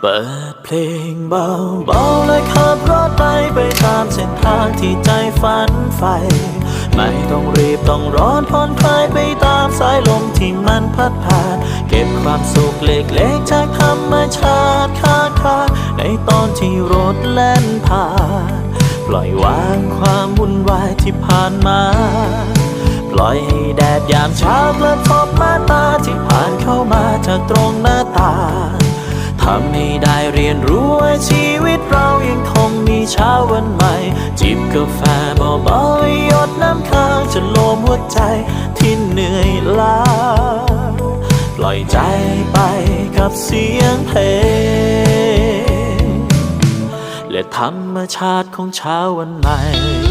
เปิดเพลงเบาเบาๆและขับรถไปไปตามเส้นทางที่ใจฝันใฝ่ไม่ต้องรีบต้องร้อนผ่อนคลายไปตามสายลมที่มันพัดผ่าน เก็บความสุขเล็กๆจากธรรมชาติข้างทาในตอนที่รถแล่นผ่าน ปล่อยวางความวุ่นวายที่ผ่านมา ปล่อยให้แดดยามเช้ากระทบมาตาที่ผ่านเข้ามาจากตรงหน้าต่าง ทำให้ได้เรียนรู้ว่าชีวิตเรายังคงมีเช้าวันใหม่ จิบกาแฟเบาๆหยดน้ำค้างจะโลมหัวใจที่เหนื่อยล้า ปล่อยใจไปกับเสียงเพลง และธรรมชาติของเช้าวันใหม่